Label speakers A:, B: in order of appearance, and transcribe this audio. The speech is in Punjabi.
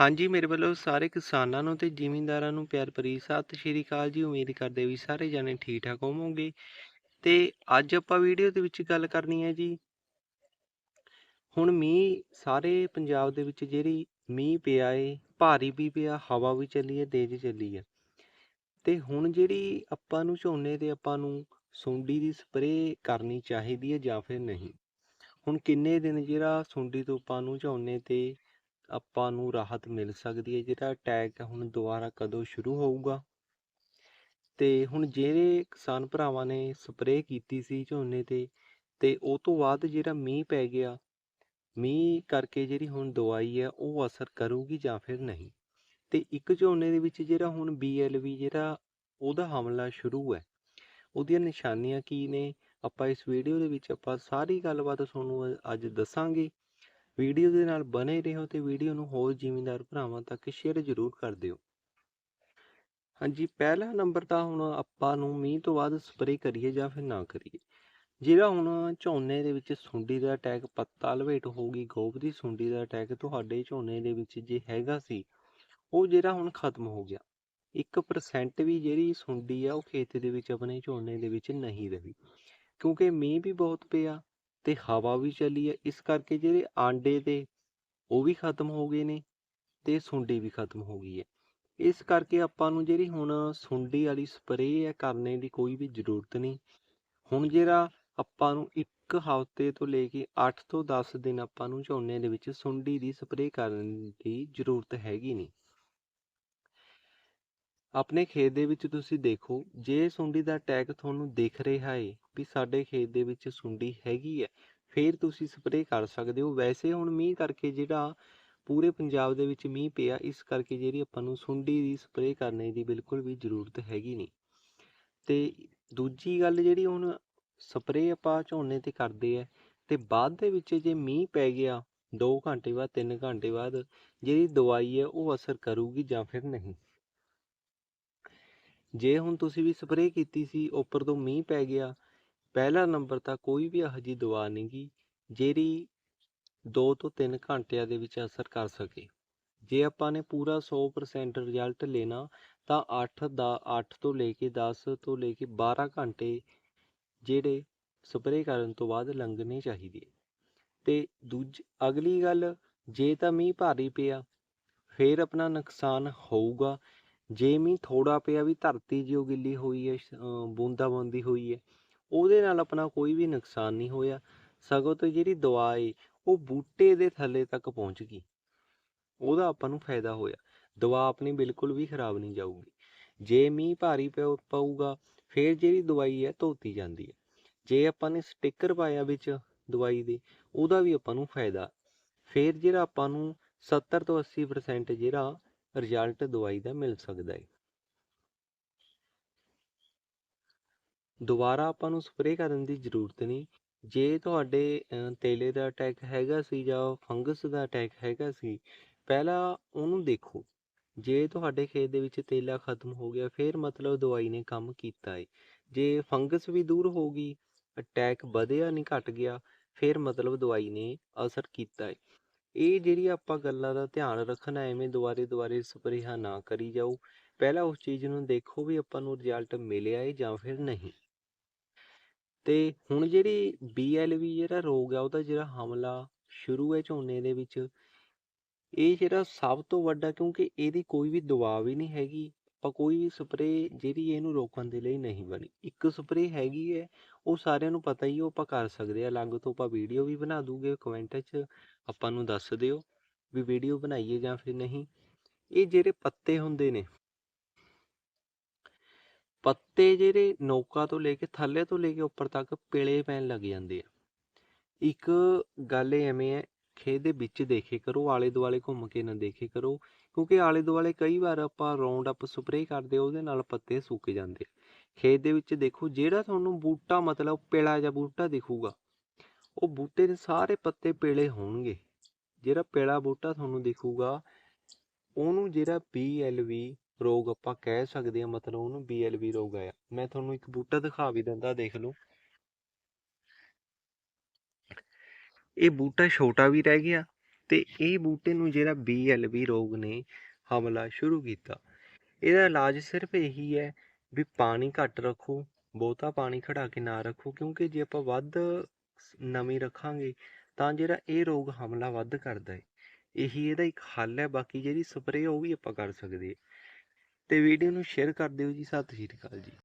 A: ਹਾਂਜੀ, ਮੇਰੇ ਵੱਲੋਂ ਸਾਰੇ ਕਿਸਾਨਾਂ ਨੂੰ ਤੇ ਜ਼ਿਮੀਂਦਾਰਾਂ ਨੂੰ ਪਿਆਰ ਭਰੀ ਸਤਿ ਸ਼੍ਰੀ ਅਕਾਲ ਜੀ। ਉਮੀਦ ਕਰਦੇ ਵੀ ਸਾਰੇ ਜਾਣੇ ਠੀਕ ਠਾਕ ਹੋਵੋਗੇ। ਤੇ ਅੱਜ ਆਪਾਂ ਵੀਡੀਓ ਦੇ ਵਿੱਚ ਗੱਲ ਕਰਨੀ ਹੈ ਜੀ। ਹੁਣ ਮੀਂਹ ਸਾਰੇ ਪੰਜਾਬ ਦੇ ਵਿੱਚ ਜਿਹੜੀ ਮੀਂਹ ਪਿਆ ਏ, ਭਾਰੀ ਵੀ ਪਿਆ, ਹਵਾ ਵੀ ਚੱਲੀ ਹੈ, ਤੇਜ਼ ਚੱਲੀ ਹੈ। ਤੇ ਹੁਣ ਜਿਹੜੀ ਆਪਾਂ ਨੂੰ ਝੋਨੇ ਤੇ ਆਪਾਂ ਨੂੰ ਸੁੰਡੀ ਦੀ ਸਪਰੇਅ ਕਰਨੀ ਚਾਹੀਦੀ ਹੈ ਜਾਂ ਫਿਰ ਨਹੀਂ? ਹੁਣ ਕਿੰਨੇ ਦਿਨ ਜਿਹੜਾ ਸੁੰਡੀ ਤੋਂ ਆਪਾਂ ਨੂੰ ਝੋਨੇ ਤੇ ਆਪਾਂ ਨੂੰ ਰਾਹਤ ਮਿਲ ਸਕਦੀ ਹੈ, ਜਿਹੜਾ ਅਟੈਕ ਹੁਣ ਦੁਬਾਰਾ ਕਦੋਂ ਸ਼ੁਰੂ ਹੋਊਗਾ? ਤੇ ਹੁਣ ਜਿਹੜੇ ਕਿਸਾਨ ਭਰਾਵਾਂ ਨੇ ਸਪਰੇਅ ਕੀਤੀ ਸੀ ਝੋਨੇ ਤੇ ਤੇ ਉਹ ਤੋਂ ਬਾਅਦ ਜਿਹੜਾ ਮੀਂਹ ਪੈ ਗਿਆ, ਮੀਂਹ ਕਰਕੇ ਜਿਹੜੀ ਹੁਣ ਦਵਾਈ ਹੈ, ਉਹ ਅਸਰ ਕਰੂਗੀ ਜਾਂ ਫਿਰ ਨਹੀਂ? ਤੇ ਇੱਕ ਝੋਨੇ ਦੇ ਵਿੱਚ ਜਿਹੜਾ ਹੁਣ BLV ਜਿਹੜਾ, ਉਹਦਾ ਹਮਲਾ ਸ਼ੁਰੂ ਹੈ। ਉਹਦੀਆਂ ਨਿਸ਼ਾਨੀਆਂ ਕੀ ਨੇ? ਆਪਾਂ ਇਸ ਵੀਡੀਓ ਦੇ ਵਿੱਚ ਆਪਾਂ ਸਾਰੀ ਗੱਲਬਾਤ ਤੁਹਾਨੂੰ ਅੱਜ ਦੱਸਾਂਗੇ। ਵੀਡੀਓ ਦੇ ਨਾਲ ਬਨੇ ਰਹੋ ਤੇ ਵੀਡੀਓ ਨੂੰ ਹੋਰ ਜ਼ਿਮੀਂਦਾਰ ਭਰਾਵਾਂ ਤੱਕ ਸ਼ੇਅਰ ਜ਼ਰੂਰ ਕਰ ਦਿਓ। ਹਾਂਜੀ, ਪਹਿਲਾ ਨੰਬਰ ਤਾਂ ਹੁਣ ਆਪਾਂ ਨੂੰ ਮੀਂਹ ਤੋਂ ਬਾਅਦ ਸਪਰੇਅ ਕਰੀਏ ਜਾਂ ਫਿਰ ਨਾ ਕਰੀਏ। ਜਿਹੜਾ ਹੁਣ ਝੋਨੇ ਦੇ ਵਿੱਚ ਸੁੰਡੀ ਦਾ ਅਟੈਕ ਪੱਤਾ ਲਵੇਟ ਹੋ ਗਈ ਗੋਭ ਦੀ ਸੁੰਡੀ ਦਾ ਅਟੈਕ ਤੁਹਾਡੇ ਝੋਨੇ ਦੇ ਵਿੱਚ ਜੇ ਹੈਗਾ ਸੀ, ਉਹ ਜਿਹੜਾ ਹੁਣ ਖਤਮ ਹੋ ਗਿਆ। 1% ਵੀ ਜਿਹੜੀ ਸੁੰਡੀ ਆ, ਉਹ ਖੇਤ ਦੇ ਵਿੱਚ ਆਪਣੇ ਝੋਨੇ ਦੇ ਵਿੱਚ ਨਹੀਂ ਰਹੀ। ਕਿਉਂਕਿ ਮੀਂਹ ਵੀ ਬਹੁਤ ਪਿਆ ਤੇ ਹਵਾ ਵੀ ਚੱਲੀ ਹੈ, ਇਸ ਕਰਕੇ ਜਿਹੜੇ ਆਂਡੇ ਤੇ ਉਹ ਵੀ ਖਤਮ ਹੋ ਗਏ ਨੇ ਤੇ ਸੁੰਡੀ ਵੀ ਖਤਮ ਹੋ ਗਈ ਹੈ। ਇਸ ਕਰਕੇ ਆਪਾਂ ਨੂੰ ਜਿਹੜੀ ਹੁਣ ਸੁੰਡੀ ਵਾਲੀ ਸਪਰੇਅ ਹੈ ਕਰਨੇ ਦੀ ਕੋਈ ਵੀ ਜ਼ਰੂਰਤ ਨਹੀਂ। ਹੁਣ ਜਿਹੜਾ ਆਪਾਂ ਨੂੰ ਇੱਕ ਹਫ਼ਤੇ ਤੋਂ ਲੈ ਕੇ 8 ਤੋਂ 10 ਦਿਨ ਆਪਾਂ ਨੂੰ ਝੋਨੇ ਦੇ ਵਿੱਚ ਸੁੰਡੀ ਦੀ ਸਪਰੇਅ ਕਰਨ ਦੀ ਜ਼ਰੂਰਤ ਹੈਗੀ ਨਹੀਂ। ਆਪਣੇ ਖੇਤ ਦੇ ਵਿੱਚ ਤੁਸੀਂ ਦੇਖੋ, ਜੇ ਸੁੰਡੀ ਦਾ ਅਟੈਕ ਤੁਹਾਨੂੰ ਦਿਖ ਰਿਹਾ ਹੈ ਵੀ ਸਾਡੇ ਖੇਤ ਦੇ ਵਿੱਚ ਸੁੰਡੀ ਹੈਗੀ ਹੈ ਫਿਰ ਤੁਸੀਂ ਸਪਰੇਅ ਕਰ ਸਕਦੇ ਹੋ। ਵੈਸੇ ਹੁਣ ਮੀਂਹ ਕਰਕੇ ਜਿਹੜਾ ਪੂਰੇ ਪੰਜਾਬ ਦੇ ਵਿੱਚ ਮੀਂਹ ਪਿਆ, ਇਸ ਕਰਕੇ ਜਿਹੜੀ ਆਪਾਂ ਨੂੰ ਸੁੰਡੀ ਦੀ ਸਪਰੇਅ ਕਰਨੇ ਦੀ ਬਿਲਕੁਲ ਵੀ ਜ਼ਰੂਰਤ ਹੈਗੀ ਨਹੀਂ। ਤੇ ਦੂਜੀ ਗੱਲ ਜਿਹੜੀ ਹੁਣ ਸਪਰੇਅ ਆਪਾਂ ਝੋਨੇ ਤੇ ਕਰਦੇ ਆ, ਤੇ ਬਾਅਦ ਦੇ ਵਿੱਚ ਜੇ ਮੀਂਹ ਪੈ ਗਿਆ 2 ਘੰਟੇ ਬਾਅਦ 3 ਘੰਟੇ ਬਾਅਦ ਜਿਹੜੀ ਦਵਾਈ ਹੈ ਉਹ ਅਸਰ ਕਰੂਗੀ ਜਾਂ ਫਿਰ ਨਹੀਂ। ਜੇ ਹੁਣ ਤੁਸੀਂ ਵੀ ਸਪਰੇਅ ਕੀਤੀ ਸੀ, ਉੱਪਰ ਤੋਂ ਮੀਂਹ ਪੈ ਗਿਆ, ਪਹਿਲਾ ਨੰਬਰ ਤਾਂ ਕੋਈ ਵੀ ਇਹੋ ਜਿਹੀ ਦਵਾ ਨਹੀਂ ਗੀ ਜਿਹੜੀ 2 ਤੋਂ 3 ਘੰਟਿਆਂ ਦੇ ਵਿੱਚ ਅਸਰ ਕਰ ਸਕੇ। ਜੇ ਆਪਾਂ ਨੇ ਪੂਰਾ 100% ਰਿਜ਼ਲਟ ਲੈਣਾ, ਤਾਂ 8 ਦਾ 8 ਤੋਂ ਲੈ ਕੇ 10 ਤੋਂ ਲੈ ਕੇ 12 ਘੰਟੇ ਜਿਹੜੇ ਸਪਰੇਅ ਕਰਨ ਤੋਂ ਬਾਅਦ ਲੰਘਣੇ ਚਾਹੀਦੇ ਤੇ ਦੂਜ, ਅਗਲੀ ਗੱਲ, ਜੇ ਤਾਂ ਮੀਂਹ ਭਾਰੀ ਪਿਆ, ਫੇਰ ਆਪਣਾ ਨੁਕਸਾਨ ਹੋਊਗਾ ਜੇ ਮੀਂਹ ਥੋੜਾ ਪਿਆ ਵੀ ਧਰਤੀ ਜਿਉ ਗਿੱਲੀ ਹੋਈ ਹੈ ਬੂੰਦਾ ਬੂੰਦੀ ਹੋਈ ਹੈ, ਉਹਦੇ ਨਾਲ ਆਪਣਾ ਕੋਈ ਵੀ ਨੁਕਸਾਨ ਨਹੀਂ ਹੋਇਆ, ਸਗੋਂ ਤੋਂ ਜਿਹੜੀ ਦਵਾ ਏ ਉਹ ਬੂਟੇ ਦੇ ਥੱਲੇ ਤੱਕ ਪਹੁੰਚ ਗਈ, ਉਹਦਾ ਆਪਾਂ ਨੂੰ ਫਾਇਦਾ ਹੋਇਆ, ਦਵਾ ਆਪਣੀ ਬਿਲਕੁਲ ਵੀ ਖਰਾਬ ਨਹੀਂ ਜਾਊਗੀ, ਜੇ ਮੀਂਹ ਭਾਰੀ ਪਊਗਾ, ਫਿਰ ਜਿਹੜੀ ਦਵਾਈ ਹੈ ਧੋਤੀ ਜਾਂਦੀ ਹੈ, ਜੇ ਆਪਾਂ ਨੇ ਸਟicker ਪਾਇਆ ਵਿੱਚ ਦਵਾਈ ਦੇ, ਉਹਦਾ ਵੀ ਆਪਾਂ ਨੂੰ ਫਾਇਦਾ, ਫਿਰ ਜਿਹੜਾ ਆਪਾਂ ਨੂੰ 70 ਤੋਂ 80% ਜਿਹੜਾ ਰਿਜ਼ਲਟ ਦਵਾਈ ਦਾ ਮਿਲ ਸਕਦਾ ਹੈ। ਦੁਬਾਰਾ ਆਪਾਂ ਨੂੰ ਸਪਰੇਅ ਕਰਨ ਦੀ ਜ਼ਰੂਰਤ ਨਹੀਂ। ਜੇ ਤੁਹਾਡੇ ਤੇਲੇ ਦਾ ਅਟੈਕ ਹੈਗਾ ਸੀ ਜਾਂ ਫੰਗਸ ਦਾ ਅਟੈਕ ਹੈਗਾ ਸੀ, ਪਹਿਲਾਂ ਉਹਨੂੰ ਦੇਖੋ। ਜੇ ਤੁਹਾਡੇ ਖੇਤ ਦੇ ਵਿੱਚ ਤੇਲਾ ਖਤਮ ਹੋ ਗਿਆ, ਫਿਰ ਮਤਲਬ ਦਵਾਈ ਨੇ ਕੰਮ ਕੀਤਾ ਹੈ ਜੇ ਫੰਗਸ ਵੀ ਦੂਰ ਹੋ ਗਈ ਅਟੈਕ ਵਧਿਆ ਨਹੀਂ, ਘਟ ਗਿਆ, ਫਿਰ ਮਤਲਬ ਦਵਾਈ ਨੇ ਅਸਰ ਕੀਤਾ ਹੈ ਇਹ ਜਿਹੜੀ ਆਪਾਂ ਗੱਲਾਂ ਦਾ ਧਿਆਨ ਰੱਖਣਾ ਐਵੇਂ ਦੁਬਾਰੇ ਦੁਬਾਰੇ ਸਪਰੇਹਾਂ ਨਾ ਕਰੀ ਜਾਓ। ਪਹਿਲਾਂ ਉਸ ਚੀਜ਼ ਨੂੰ ਦੇਖੋ ਵੀ ਆਪਾਂ ਨੂੰ ਰਿਜ਼ਲਟ ਮਿਲਿਆ ਹੈ ਜਾਂ ਫਿਰ ਨਹੀਂ। ਤੇ ਹੁਣ ਜਿਹੜੀ BLV ਜਿਹੜਾ ਰੋਗ ਆ, ਉਹਦਾ ਜਿਹੜਾ ਹਮਲਾ ਸ਼ੁਰੂ ਹੈ ਝੋਨੇ ਦੇ ਵਿੱਚ, ਇਹ ਜਿਹੜਾ ਸਭ ਤੋਂ ਵੱਡਾ ਕਿਉਂਕਿ ਇਹਦੀ ਕੋਈ ਵੀ ਦਵਾ ਵੀ ਨਹੀਂ ਹੈਗੀ। ਆਪਾਂ ਕੋਈ ਵੀ ਸਪਰੇਅ ਜਿਹੜੀ ਇਹਨੂੰ ਰੋਕਣ ਦੇ ਲਈ ਨਹੀਂ ਬਣੀ। ਇੱਕ ਸਪਰੇਅ ਹੈਗੀ ਹੈ ਉਹ ਸਾਰਿਆਂ ਨੂੰ ਪਤਾ ਹੀ ਉਹ ਆਪਾਂ ਕਰ ਸਕਦੇ ਆ, ਅਲੱਗ ਤੋਂ ਆਪਾਂ ਵੀਡੀਓ ਵੀ ਬਣਾ ਦੂਗੇ ਕਮੈਂਟ 'ਚ, ਆਪਾਂ ਨੂੰ ਦੱਸ ਦਿਓ ਵੀ ਵੀਡੀਓ ਬਣਾਈਏ ਜਾਂ ਫਿਰ ਨਹੀਂ। ਇਹ ਜਿਹੜੇ ਪੱਤੇ ਹੁੰਦੇ ਨੇ, ਪੱਤੇ ਜਿਹੜੇ ਨੋਕਾਂ ਤੋਂ ਲੈ ਕੇ ਥੱਲੇ ਤੋਂ ਲੈ ਕੇ ਉੱਪਰ ਤੱਕ ਪੀਲੇ ਪੈਣ ਲੱਗ ਜਾਂਦੇ ਆ। ਇੱਕ ਗੱਲ ਐਵੇਂ ਹੈ, ਖੇਤ ਦੇ ਵਿੱਚ ਦੇਖੇ ਕਰੋ ਆਲੇ ਦੁਆਲੇ ਘੁੰਮ ਕੇ ਨਾ ਦੇਖੇ ਕਰੋ, ਕਿਉਂਕਿ ਆਲੇ ਦੁਆਲੇ ਕਈ ਵਾਰ ਆਪਾਂ ਰਾਉਂਡ ਅਪ ਸਪਰੇਅ ਕਰਦੇ ਉਹਦੇ ਨਾਲ ਪੱਤੇ ਸੁੱਕ ਜਾਂਦੇ ਆ। ਖੇਤ ਦੇ ਵਿੱਚ ਦੇਖੋ, ਜਿਹੜਾ ਤੁਹਾਨੂੰ ਬੂਟਾ ਮਤਲਬ ਪੇਲਾ ਜਿਹਾ ਬੂਟਾ ਦਿਖੂਗਾ, ਉਹ ਬੂਟੇ ਦੇ ਸਾਰੇ ਪੱਤੇ ਪੇਲੇ ਹੋਣਗੇ। ਜਿਹੜਾ ਪੇਲਾ ਬੂਟਾ ਤੁਹਾਨੂੰ ਦਿਖੂਗਾ, ਉਹਨੂੰ ਜਿਹੜਾ BLV ਰੋਗ ਆਪਾਂ ਕਹਿ ਸਕਦੇ ਹਾਂ, ਮਤਲਬ ਉਹਨੂੰ BLV ਰੋਗ ਆਇਆ। ਮੈਂ ਤੁਹਾਨੂੰ ਇੱਕ ਬੂਟਾ ਦਿਖਾ ਵੀ ਦਿੰਦਾ, ਦੇਖ ਲਓ। ਇਹ ਬੂਟਾ ਛੋਟਾ ਵੀ ਰਹਿ ਗਿਆ ਤੇ ਇਹ ਬੂਟੇ ਨੂੰ ਜਿਹੜਾ BLV ਰੋਗ ਨੇ ਹਮਲਾ ਸ਼ੁਰੂ ਕੀਤਾ। ਇਹਦਾ ਇਲਾਜ ਸਿਰਫ ਇਹੀ ਹੈ ਵੀ ਪਾਣੀ ਘੱਟ ਰੱਖੋ, ਬਹੁਤਾ ਪਾਣੀ ਖੜਾ ਕੇ ਨਾ ਰੱਖੋ, ਕਿਉਂਕਿ ਜੇ ਆਪਾਂ ਵੱਧ ਸ- ਨਮੀ ਰੱਖਾਂਗੇ ਤਾਂ ਜਿਹੜਾ ਇਹ ਰੋਗ ਹਮਲਾ ਵੱਧ ਕਰਦਾ ਹੈ ਇਹੀ ਇਹਦਾ ਇੱਕ ਹੱਲ ਹੈ, ਬਾਕੀ ਜਿਹੜੀ ਸਪਰੇਅ ਉਹ ਵੀ ਆਪਾਂ ਕਰ ਸਕਦੇ ਤੇ ਵੀਡੀਓ ਨੂੰ ਸ਼ੇਅਰ ਕਰ ਦਿਓ ਜੀ, ਸਤਿ ਸ਼੍ਰੀ ਅਕਾਲ ਜੀ।